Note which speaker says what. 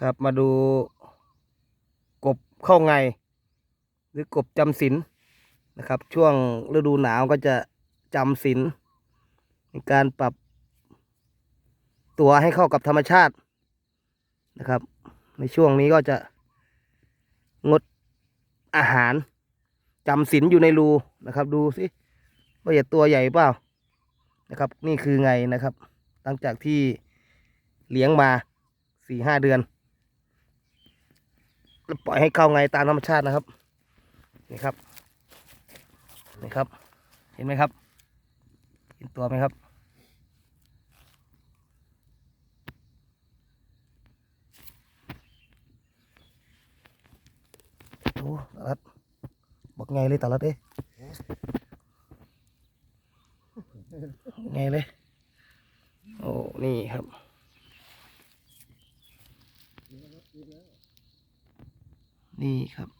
Speaker 1: ครับมาดูกบเข้าไง หรือกบจำศีลนะครับ ช่วงฤดูหนาวก็จะจำศีลในการปรับตัวให้เข้ากับธรรมชาตินะครับ ในช่วงนี้ก็จะงดอาหารจำศีลอยู่ในรูนะครับ ดูสิว่าจะตัวใหญ่เปล่านะครับ นี่คือไงนะครับ หลังจากที่เลี้ยงมาสี่ห้าเดือน ปล่อยให้เข้าไงตามธรรมชาตินะครับ นี่ครับ นี่ครับ เห็นไหมครับ เห็นตัวไหมครับ โอ้ตาลัดบอกไงเลยตาลัดเอ้ยไงเลย โอ้ นี่ครับ นี่ครับ